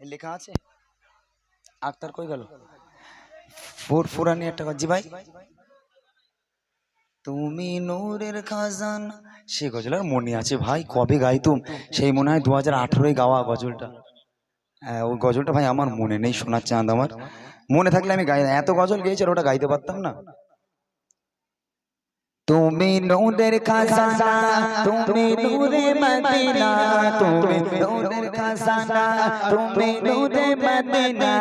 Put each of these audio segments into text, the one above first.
লেখা আছে? আক্তার কই গেল? ফুর ফুরানি একটা। জি ভাই। তুমি নূরের খাজান। সে গজল আর মনে আছে ভাই। কবে গাইতুম? সেই মনে হয় দু হাজার গাওয়া গজলটা। হ্যাঁ ওই গজলটা ভাই আমার মনে নেই শোনার চাঁদ আমার। মনে থাকলে আমি গাই এত গজল গেয়েছি আর ওটা গাইতে পারতাম না। তুমি নূরের খাজানা, তুমি নূরে মদিনা, তুমি নূরের খাজানা, তুমি নূরে মদিনা।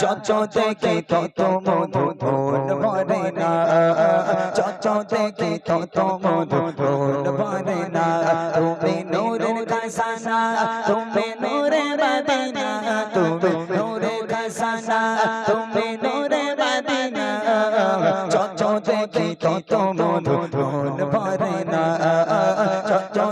চচ দেখে তত মধু ধন ভরে না চচ দেখে তত মধু ধন ভরে না। তুমি নূরের খাজানা, তুমি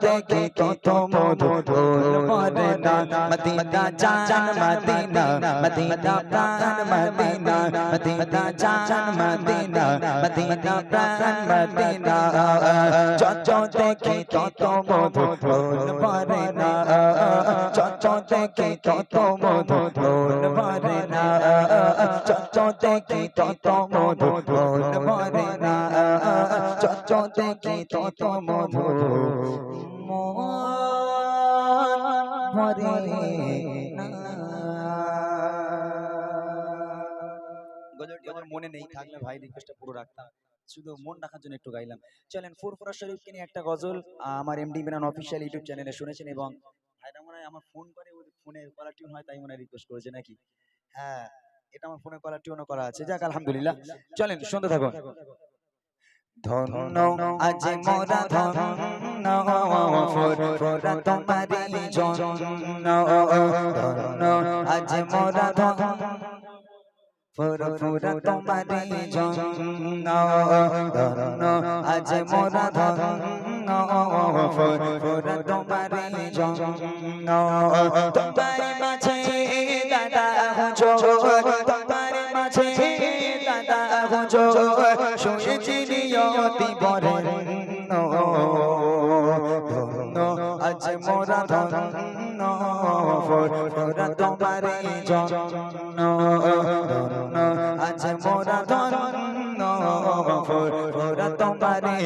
দেখে কি তোমার চচ দেখে তত মধু ধন ভরে না মদিনা জান মদিনা মদিনা প্রাণ মদিনা মদিনা জান মদিনা মদিনা প্রাণ মদিনা চচ দেখে তত মধু ধন ভরে না চচ দেখে তত মধু ধন ভরে না চচ দেখে তত মধু ধন ভরে না চচ দেখে তত মধু মনে নেই, থাকলে ভাই রিকোয়েস্টটা পুরো রাখতাম। শুধু মন রাখার জন্য একটু গাইলাম। চলেন, ফুরফুরা শরীফকে নিয়ে একটা গজল আমার এমডি মিনান অফিসিয়াল ইউটিউব চ্যানেলে শুনেছেন এবং ভাইরা মনে হয় আমার ফোন করে, ওদের ফোনে কলার টিউন হয়, তাই মনে হয় রিকোয়েস্ট করেছে নাকি? হ্যাঁ এটা আমার ফোনে কলার টিউনও করা আছে। যাক, আলহামদুলিল্লাহ। চলেন, শুনতে থাকুন। ধন্য আজ মোরা ধন্য ফুরফুরা তোমারি জন্য ধন্য আজ মোরা ধন্য ফুরফুরা তোমারি জন্য ধন্য আজ মোরা ধন্য ফুরফুরা তোমারি জন্য তোমার মাঝে দাদা হুজুর তোমার মাঝে দাদা হুজুর শুনেছি নিয়তি বরেণ্য। ধন্য আজ মোরা ধন্য ফুরফুরা তোমারি জন্য। আজ মোরা ধন্য ফুরফুরা তোমারি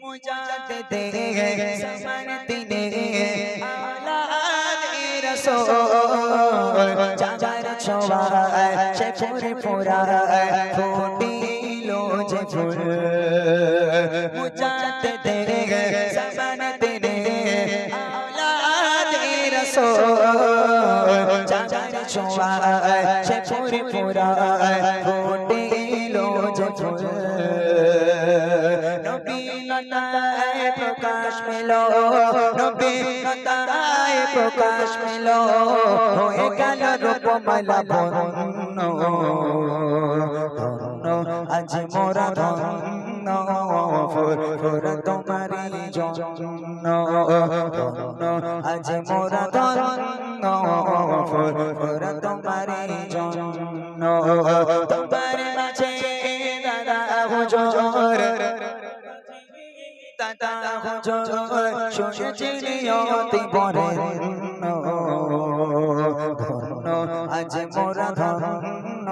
মুজাতে দে সমান দিনে আলাদে রসোল চাচার ছোয়ায় ফুরে ফুরায় ফুটিল যে ফুল মুজাত তেরে সমান তেরে আলাদে রসোল চাচার ছোয়ায় সে ফুরে ফুরায় নবী প্রকাশ মিলো, নবী লতায় প্রকাশ মিলো, হয়ে গেল রূপমালা ধন্য আজ মোরা ধন্য ফুর তোমারি জন্য আজ মোরা ধন্য ফুর তোমারি জন্য হুজুর শুনেছি নিয়তি বরেণ্য ধন্য। আজ মোরা ধন্য।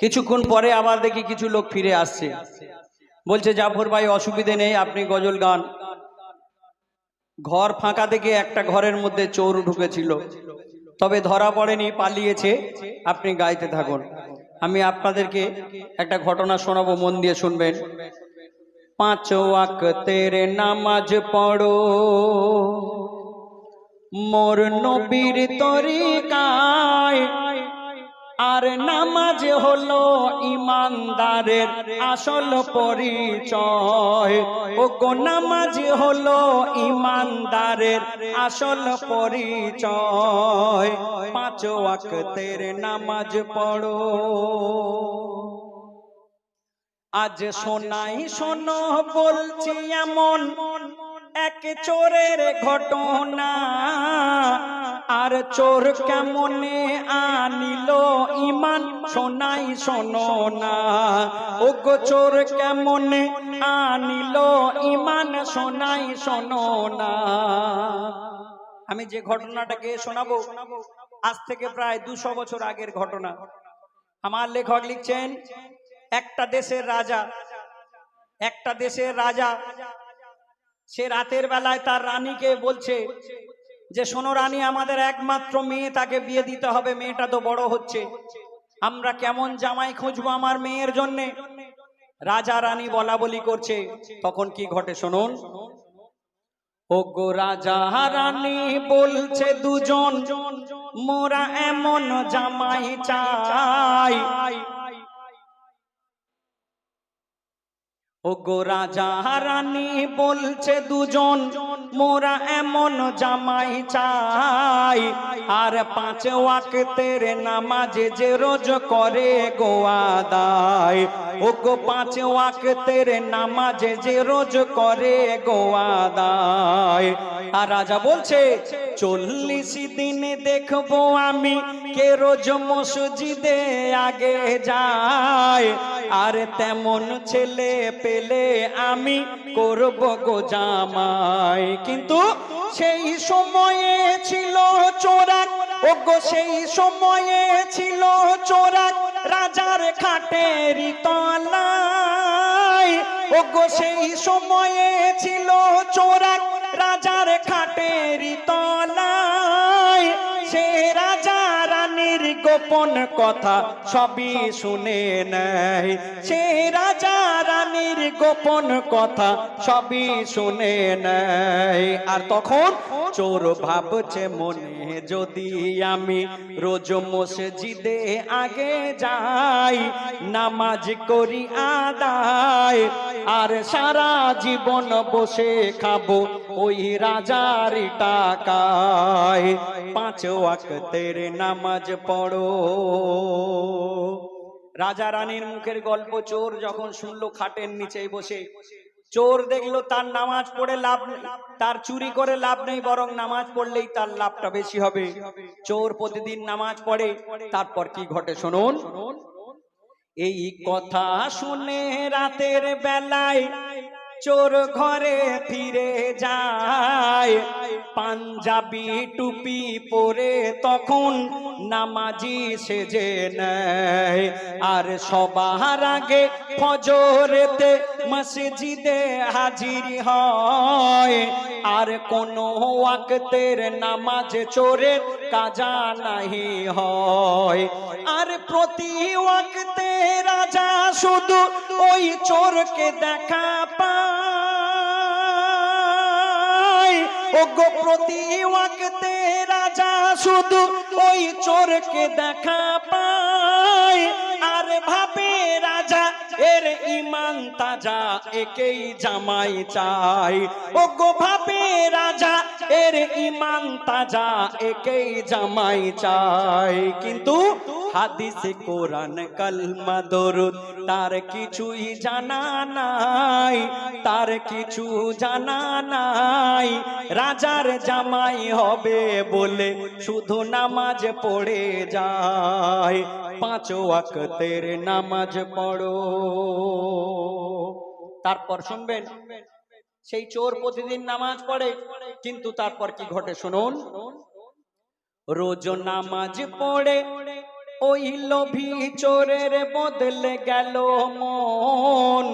কিছুক্ষণ পরে আবার দেখি কিছু লোক ফিরে আসছে। বলছে, জাফর ভাই, অসুবিধে নেই, আপনি গজল গান। ঘর ফাঁকা দেখে একটা ঘরের মধ্যে চোর ঢুকেছিল। তবে ধরা পড়েনি, পালিয়েছে। আপনি গাইতে থাকুন। আমি আপনাদেরকে একটা ঘটনা শোনাবো, মন দিয়ে শুনবেন। পাঁচ ওয়াক্তের নামাজ পড়ো। মোর নবীর তরিকায় আর নামাজ হলো ইমানদারের আসল পরিচয়। ও গো নামাজ হলো ইমানদারের আসল পরিচয়। পাঁচ ওয়াক্তের নামাজ পড়ো। আজ শোনাই শোনো বলছি এমন এক চোরের ঘটনা। আর চোর কেমনে আনিল ইমান? শোনাই শোনো না। ও গো চোর কেমনে আনিল ইমান? শোনাই শোনো না। আমি যে ঘটনাটাকে শোনাবো, আজ থেকে প্রায় দুশো বছর আগের ঘটনা। আমার লেখক লিখছেন, একটা দেশের রাজা, একটা দেশের রাজা সে রাতের বেলায় তার রানীকে বলছে যে, শোনো রানী, আমাদের একমাত্র মেয়ে তাকে বিয়ে দিতে হবে। মেয়েটা তো বড় হচ্ছে। আমরা কেমন জামাই খুঁজবো আমার মেয়ের জন্যে? রাজা রানী বলা বলি করছে। তখন কি ঘটে শুনুন? ও গো রাজা রানী বলছে, দুজন, মোরা এমন জামাই চাই। ও গো রাজা রানী বলছে দুজন, মোরা এমন জামাই চাই, আর পাঁচ ওয়াক্তের নামাজে যে রোজ করে গোয়াদায় ও গো পাঁচ ওয়াক্তের নামাজে যে রোজ করে গোয়াদায় আর রাজা বলছে, চল্লিশ দিনে দেখব আমি কে রোজ মসজিদে আগে যায়। আর তেমন ছেলে পেলে আমি করব গো জামাই। কিন্তু সেই সময়ে ছিল চোরাক। ও গো সেই সময়ে ছিল চোরাক রাজার খাটের তলায়। গো সেই সময়ে ছিল চোরাক রাজার গোপন কথা সবই শুনে নেয়। সে রাজা রানীর গোপন কথা সবই শুনে নেয়। আর তখন চোর ভাবছে, মনে যদি আমি রোজ মসজিদে আগে যাই, নামাজ করি আদায় আর সারা জীবন বসে খাব ওই রাজার টাকায়। পাঁচ ওয়াক্তের নামাজ পড়ো। রাজা রানীর মুখের গল্প চোর যখন শুনলো খাটের নিচে বসে। চোর দেখল তার নামাজ পড়ে লাভ নেই। তার চুরি করে লাভ নেই, বরং নামাজ পড়লেই তার লাভটা বেশি হবে। চোর প্রতিদিন নামাজ পড়ে। তারপর কি ঘটে শুনুন? এই কথা শুনে রাতের বেলায় চোর ঘরে ফিরে যায়। পাঞ্জাবি, টুপি পরে তখন নামাজি সেজে নেয়। আর সবার আগে ফজরেতে মসজিদে হাজির হয়। আর কোন ওয়াক্তের নামাজ চোরের কাজা নাহি হয়। আর প্রতি ওয়াক্তে রাজা শুধু ওই চোরকে দেখা পায়। প্রতি ওয়াক্তে রাজা শুধু ওই চোরকে দেখা পায়। আর ভাবে রাজা, এর ইমান তাজা, একেই জামাই চাই। ও গো ভাবে রাজা, এর ইমান তাজা, একেই জামাই চাই। কিন্তু হাদিসে কোরআন কালমা দরুদ, তার কিছুই জানা নাই, তার কিছু জানা নাই। রাজার জামাই হবে বলে শুধু নামাজ পড়ে যায়। পাঁচ ওয়াক্তের নামাজ পড়ো। তারপর শুনবেন, সেই চোর প্রতিদিন নামাজ পড়ে, কিন্তু তারপর কি ঘটে শুনুন? রোজ নামাজ পড়ে ওই লোভী চোরের বদলে গেল মন।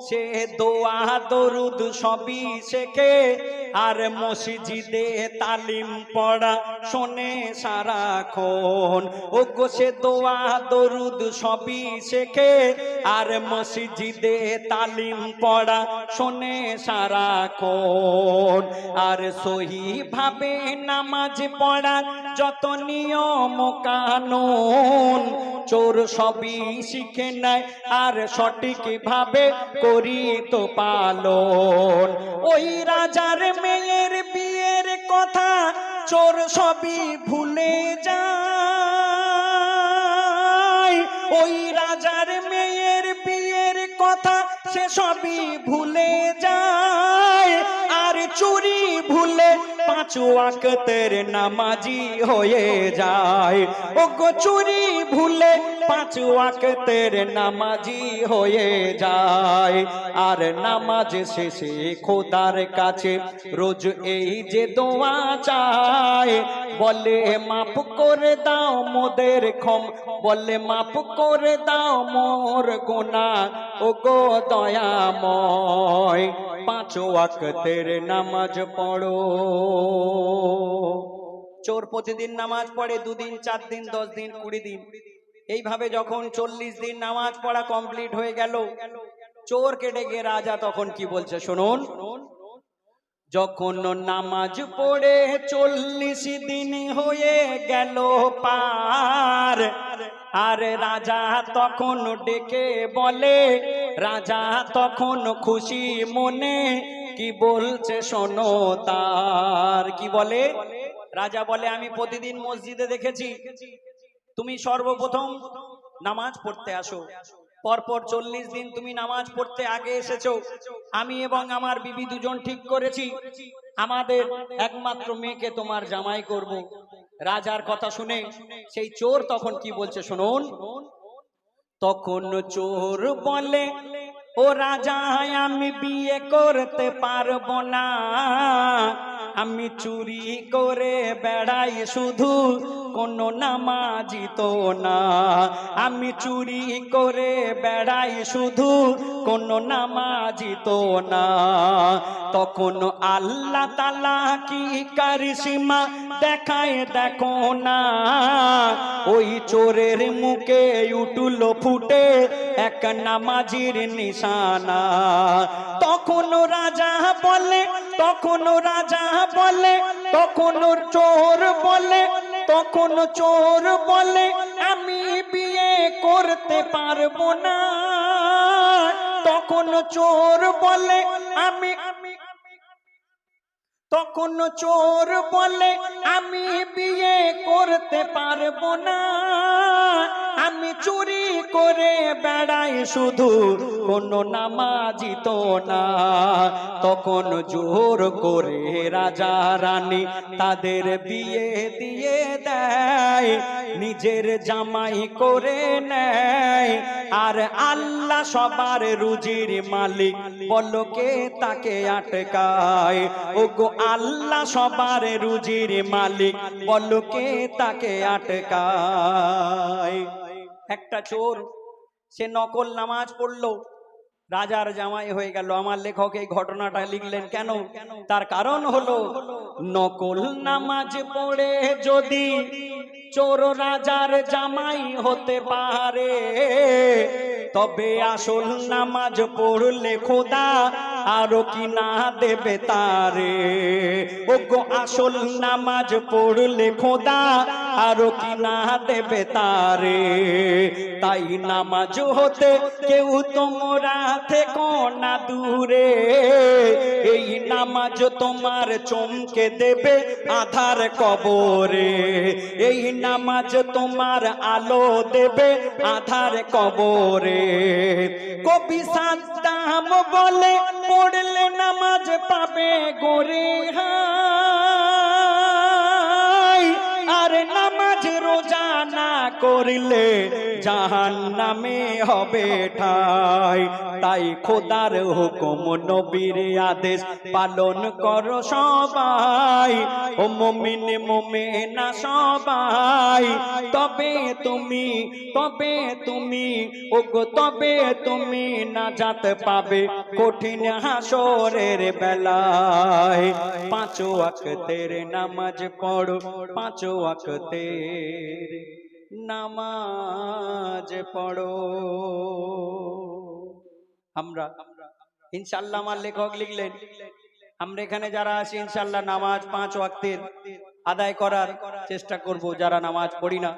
সে দোয়া, দরুদ সবই শেখে। আর মসজিদে তালিম পড়া শোনে সারাক্ষণ। ও গো সে দোয়া, দরুদ সবই শেখে। আর মসজিদে তালিম পড়া শোনে সারা সারাক্ষণ। আর সহি ভাবে নামাজ পড়ার যত নিয়ম কানুন, চোর সবই শিখে নেয়। আর সঠিক ভাবে করি তো পালন। ওই রাজার মেয়ের বিয়ের কথা চোর সবই ভুলে যায়। ওই রাজার মেয়ের বিয়ের কথা সে সবই ভুলে যায়। আর চুরি পাঁচ ওয়াক্তের নামাজি হয়ে যায়। ও গো চুরি ভুলে পাঁচ ওয়াক্তের নামাজি হয়ে যায়। আর নামাজ শেষে খোদার কাছে রোজ এই যে দোয়া চায়। বলে মাপ করে দাও মোদের ক্ষম। বলে মাপ করে দাও মোর গোনা ও গো দয়াময়। পাঁচ ওয়াক্তের নামাজ পড়ো চোর প্রতিদিন নামাজ পড়ে দুদিন চার দিন দশ দিন কুড়ি দিন এইভাবে যখন চল্লিশ দিন নামাজ পড়া কমপ্লিট হয়ে গেল চোর কেটে গিয়ে রাজা তখন কি বলছে শুনুন। যখন নামাজ পড়ে চল্লিশ দিন হয়ে গেল পার, আর রাজা তখন ডেকে বলে রাজা তখন খুশি মনে কি বলছে শোনো তার? কি বলে? রাজা বলে, আমি প্রতিদিন মসজিদে দেখেছি, তুমি সর্বপ্রথম নামাজ পড়তে আসো। পরপর চল্লিশ দিন তুমি নামাজ পড়তে আগে এসেছ। আমি এবং আমার বিবি দুজন ঠিক করেছি। আমাদের একমাত্র মেয়েকে তোমার জামাই করব। রাজার কথা শুনে সেই চোর তখন কি বলছে, শুনুন তখন চোর বলে ও রাজা আমি বিয়ে করতে পারব না। আমি চুরি করে বেড়াই শুধু, কোনো নামাজি তো না। আমি চুরি করে বেড়াই শুধু, কোনো নামাজি তো না। তখন আল্লাহ তালা কি কারিসীমা দেখায় দেখো না। ওই চোরের মুখে উঠল ফুটে এক নামাজির নিশানা। তখন রাজা বলে, তখন রাজা বলে, তখন চোর বলে, তখন চোর বলে, আমি বিয়ে করতে পারব না। তখন চোর বলে, আমি, তখন চোর বলে, আমি করতে পারব না। আমি চুরি করে বেড়াই শুধু, কোনো নামাজি তো না। তখন জোর করে রাজা রানী তাদের বিয়ে দিয়ে দেয়, নিজের জামাই করে নেয়। আর আল্লাহ সবার রুজির মালিক বলকে তাকে আটকায়। ও গো আল্লাহ সবার রুজির মালিক বলকে তাকে আটকায়। একটা চোর, সে নকল নামাজ পড়ল। রাজার জামাই হয়ে গেল। আমার লেখক এই ঘটনাটা লিখলেন কেন? তার কারণ হলো, নকল নামাজ পড়ে যদি চোর রাজার জামাই হতে পারে, তবে আসল নামাজ পড়লে খোদা আরও কি না দেবে তারে? ও গো আসল নামাজ পড়লে খোদা আরও কি না দেবে তারে? তাই নামাজ হতে কেউ তোমরা থেকো না দূরে। এই নামাজ তোমার চমকে দেবে আধার কবরে। এই নামাজ তোমার আলো দেবে আধার কবরে। কবি সাদ্দাম বলে, পড়লে নামাজ পাবে গোরে হাই আর নামাজ রোজা না করিলে জাহান নামে হবে ঠাই। তাই খোদার হুকুম নবীর আদেশ পালন করো সবাই। ও মমিন, মোমেনা সবাই। তবে তুমি তবে তুমি, ওগো তবে তুমি না যাতে পাবে কঠিন হাসরের বেলায়। পাঁচ ওয়াক্তের নামাজ পড়ো, পাঁচ ওয়াক্তের নামাজ পড়ো। আমরা ইনশাল্লাহ আমার লেখক লিখলেন, আমরা এখানে যারা আছি ইনশাল্লাহ নামাজ পাঁচ ওয়াক্তের আদায় করার চেষ্টা করব, যারা নামাজ পড়ি না।